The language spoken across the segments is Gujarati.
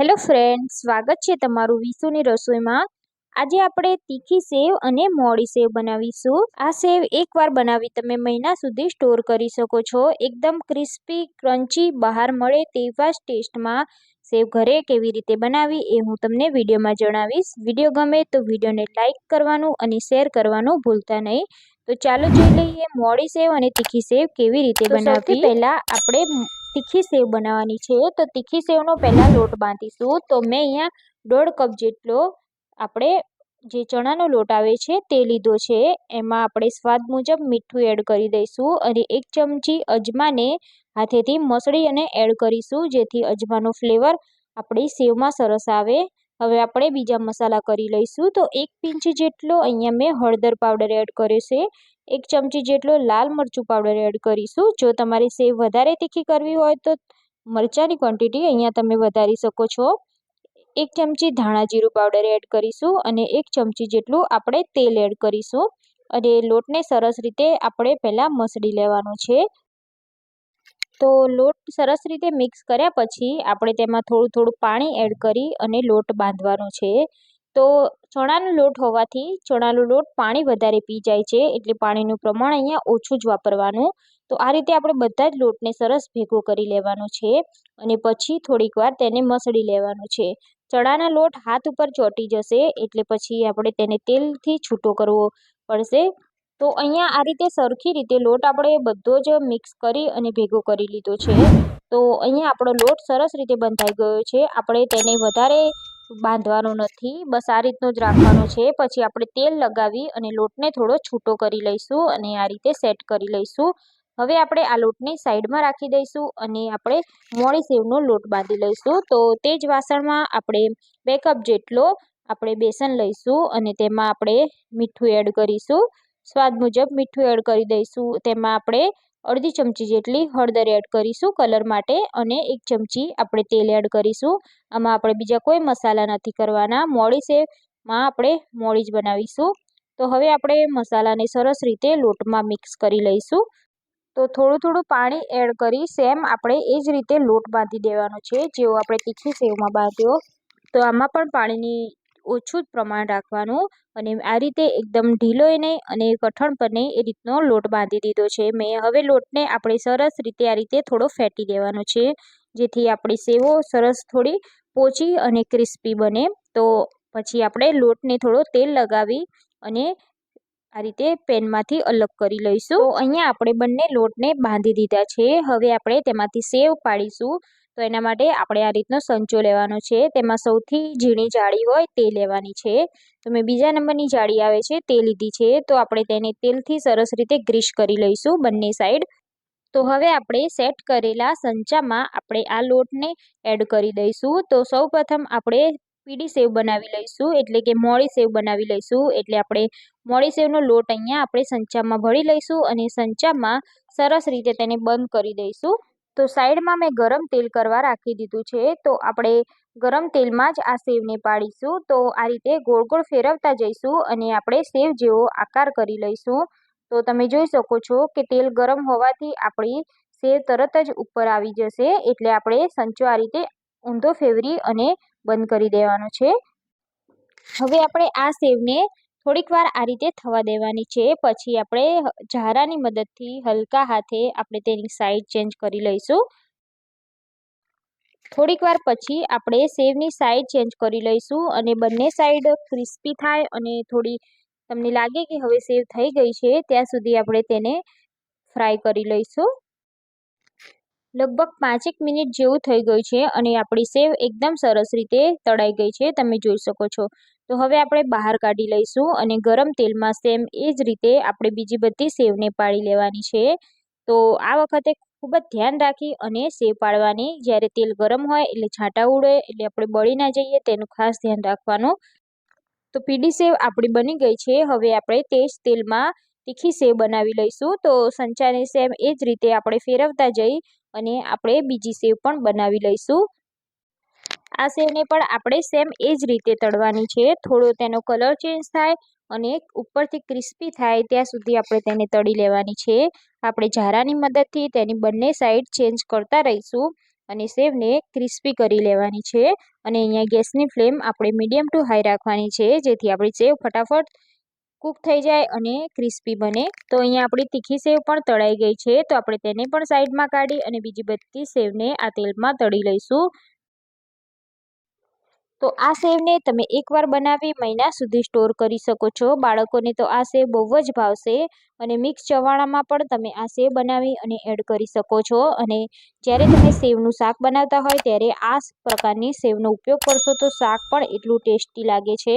હેલો ફ્રેન્ડ સ્વાગત છે તમારું વિશુની રસોઈમાં. આજે આપણે તીખી સેવ અને મોડી સેવ બનાવીશું. આ સેવ એકવાર બનાવી તમે મહિના સુધી સ્ટોર કરી શકો છો. એકદમ ક્રિસ્પી ક્રન્ચી બહાર મળે તેવા જ ટેસ્ટમાં સેવ ઘરે કેવી રીતે બનાવી એ હું તમને વિડીયોમાં જણાવીશ. વીડિયો ગમે તો વિડીયોને લાઇક કરવાનું અને શેર કરવાનું ભૂલતા નહીં. તો ચાલો જોઈ લઈએ મોડી સેવ અને તીખી સેવ કેવી રીતે બનાવવી. પહેલાં આપણે તીખી સેવ બનાવવાની છે. તો તીખી સેવનો પહેલાં લોટ બાંધીશું. તો મેં અહીંયા દોઢ કપ જેટલો આપણે જે ચણાનો લોટ આવે છે તે લીધો છે. એમાં આપણે સ્વાદ મુજબ મીઠું એડ કરી દઈશું અને એક ચમચી અજમાને હાથેથી મસળી અને એડ કરીશું, જેથી અજમાનો ફ્લેવર આપણી સેવમાં સરસ આવે. હવે આપણે બીજા મસાલા કરી લઈશું. તો એક પિંચ જેટલો અહીંયા મેં હળદર પાવડર એડ કર્યો છે. એક ચમચી જેટલો લાલ મરચું પાવડર એડ કરીશું. જો તમારી સેવ વધારે તીખી કરવી હોય તો મરચાંની ક્વોન્ટિટી અહીંયા તમે વધારી શકો છો. એક ચમચી ધાણા જીરું પાવડર એડ કરીશું અને એક ચમચી જેટલું આપણે તેલ એડ કરીશું. અને લોટને સરસ રીતે આપણે પહેલાં મસળી લેવાનો છે. તો લોટ સરસ રીતે મિક્સ કર્યા પછી આપણે તેમાં થોડું થોડું પાણી એડ કરી અને લોટ બાંધવાનો છે. તો ચણાનો લોટ હોવાથી ચણાનો લોટ પાણી વધારે પી જાય છે, એટલે પાણીનું પ્રમાણ અહીંયા ઓછું જ વાપરવાનું. તો આ રીતે આપણે બધા જ લોટને સરસ ભેગો કરી લેવાનો છે અને પછી થોડીક વાર તેને મસળી લેવાનું છે. ચણાના લોટ હાથ ઉપર ચોંટી જશે, એટલે પછી આપણે તેને તેલથી છૂટો કરવો પડશે. તો અહીંયા આ રીતે સરખી રીતે લોટ આપણે બધો જ મિક્સ કરી અને ભેગો કરી લીધો છે. તો અહીંયા આપણો લોટ સરસ રીતે બંધાઈ ગયો છે. આપણે તેને વધારે બાંધવાનો નથી. બસ આ રીતનું જ રાખવાનું છે. પછી આપણે તેલ લગાવી અને લોટને થોડો છૂટો કરી લઈશું અને આ રીતે સેટ કરી લઈશું. હવે આપણે આ લોટને સાઈડમાં રાખી દઈશું અને આપણે મોડી સેવનો લોટ બાંધી લઈશું. તો તે જ વાસણમાં આપણે બે કપ જેટલો આપણે બેસન લઈશું અને તેમાં આપણે મીઠું એડ કરીશું. સ્વાદ મુજબ મીઠું એડ કરી દઈશું. તેમાં આપણે અડધી ચમચી જેટલી હળદર એડ કરીશું કલર માટે અને એક ચમચી આપણે તેલ એડ કરીશું. આમાં આપણે બીજા કોઈ મસાલા નથી કરવાના. મોડી સેવમાં આપણે મોડી જ બનાવીશું. તો હવે આપણે મસાલાને સરસ રીતે લોટમાં મિક્સ કરી લઈશું. તો થોડું થોડું પાણી એડ કરી સેમ આપણે એ જ રીતે લોટ બાંધી દેવાનો છે, જેવો આપણે તીખી સેવમાં બાંધ્યો. તો આમાં પણ પાણીની ઓછું જ પ્રમાણ રાખવાનું અને આ રીતે એકદમ ઢીલોય નહીં અને કઠણ પણ નહીં એ રીતનો લોટ બાંધી દીધો છે. મેં હવે લોટને આપણે સરસ રીતે આ રીતે થોડો ફેટી દેવાનો છે, જેથી આપણી સેવો સરસ થોડી પોચી અને ક્રિસ્પી બને. તો પછી આપણે લોટને થોડો તેલ લગાવી અને આ રીતે પેનમાંથી અલગ કરી લઈશું. અહીંયા આપણે બંને લોટને બાંધી દીધા છે. હવે આપણે તેમાંથી સેવ પાડીશું. તો એના માટે આપણે આ રીતનો સંચો લેવાનો છે. તેમાં સૌથી ઝીણી જાળી હોય તે લેવાની છે. તો મેં બીજા નંબરની જાળી આવે છે તે લીધી છે. તો આપણે તેને તેલથી સરસ રીતે ગ્રીસ કરી લઈશું બંને સાઈડ. તો હવે આપણે સેટ કરેલા સંચામાં આપણે આ લોટને એડ કરી દઈશું. તો સૌપ્રથમ આપણે પીડી સેવ બનાવી લઈશું, એટલે કે મોળી સેવ બનાવી લઈશું. એટલે આપણે મોળી સેવનો લોટ અહીંયા આપણે સંચામાં ભળી લઈશું અને સંચામાં સરસ રીતે તેને બંધ કરી દઈશું. તો સાઈડમાં મેં ગરમ તેલ કરવા રાખી દીધું છે. તો આપણે ગરમ તેલમાં જ આ સેવને પાડીશું. તો આ રીતે ગોળ ગોળ ફેરવતા જઈશું અને આપણે સેવ જેવો આકાર કરી લઈશું. તો તમે જોઈ શકો છો કે તેલ ગરમ હોવાથી આપણી સેવ તરત જ ઉપર આવી જશે. એટલે આપણે સંચો આ રીતે ઊંધો ફેવરી અને બંધ કરી દેવાનો છે. હવે આપણે આ સેવને થોડીક વાર આ રીતે થવા દેવાની છે. પછી આપણે ઝારાની મદદથી હલકા હાથે આપણે તેની સાઈડ ચેન્જ કરી લઈશું. થોડીક વાર પછી આપણે સેવની સાઈડ ચેન્જ કરી લઈશું અને બંને સાઈડ ક્રિસ્પી થાય અને થોડી તમને લાગે કે હવે સેવ થઈ ગઈ છે, ત્યાં સુધી આપણે તેને ફ્રાય કરી લઈશું. લગભગ પાંચેક મિનિટ જેવું થઈ ગયું છે અને આપણી સેવ એકદમ સરસ રીતે તળાઈ ગઈ છે. તમે જોઈ શકો છો. તો હવે આપણે બહાર કાઢી લઈશું અને ગરમ તેલમાં સેમ એ જ રીતે આપણે બીજી બધી સેવને પાડી લેવાની છે. તો આ વખતે ખૂબ જ ધ્યાન રાખી અને સેવ પાડવાની. જ્યારે તેલ ગરમ હોય એટલે છાંટા ઉડે એટલે આપણે બળી ના જઈએ તેનું ખાસ ધ્યાન રાખવાનું. તો પીડી સેવ આપણી બની ગઈ છે. હવે આપણે તે જ તેલમાં તીખી સેવ બનાવી લઈશું. તો સંચાની સેમ એ જ રીતે આપણે ફેરવતા જઈ અને આપણે બીજી સેવ પણ બનાવી લઈશું. આ સેવને પણ આપણે સેમ એ જ રીતે તળવાની છે. થોડો તેનો કલર ચેન્જ થાય અને ઉપરથી ક્રિસ્પી થાય ત્યાં સુધી આપણે તેને તળી લેવાની છે. આપણે ઝારાની મદદથી તેની બંને સાઈડ ચેન્જ કરતા રહીશું અને સેવને ક્રિસ્પી કરી લેવાની છે. અને અહીંયા ગેસની ફ્લેમ આપણે મીડિયમ ટુ હાઈ રાખવાની છે, જેથી આપણી સેવ ફટાફટ કૂક થઈ જાય અને ક્રિસ્પી બને. તો અહીંયા આપણી તીખી સેવ પણ તળાઈ ગઈ છે. તો આપણે તેને પણ સાઈડમાં કાઢી અને બીજી બધી સેવને આ તેલમાં તળી લઈશું. તો આ સેવને તમે એકવાર બનાવી મહિના સુધી સ્ટોર કરી શકો છો. બાળકોને તો આ સેવ બહુ જ ભાવશે અને મિક્સ ચવાણામાં પણ તમે આ સેવ બનાવી અને એડ કરી શકો છો. અને જ્યારે તમે સેવનું શાક બનાવતા હોય ત્યારે આ પ્રકારની સેવનો ઉપયોગ કરશો તો શાક પણ એટલું ટેસ્ટી લાગે છે.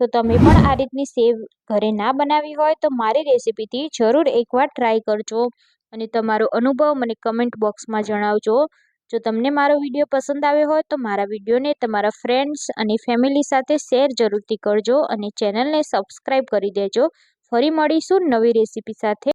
તો તમે પણ આ રીતની સેવ ઘરે ના બનાવી હોય તો મારી રેસીપીથી જરૂર એકવાર ટ્રાય કરજો અને તમારો અનુભવ મને કમેન્ટ બોક્સમાં જણાવજો. જો તમને મારો વીડિયો પસંદ આવ્યો હોય તો મારા વિડીયોને તમારા ફ્રેન્ડ્સ અને ફેમિલી સાથે શેર જરૂરથી કરજો અને ચેનલને સબસ્ક્રાઈબ કરી દેજો. ફરી મળીશું નવી રેસીપી સાથે.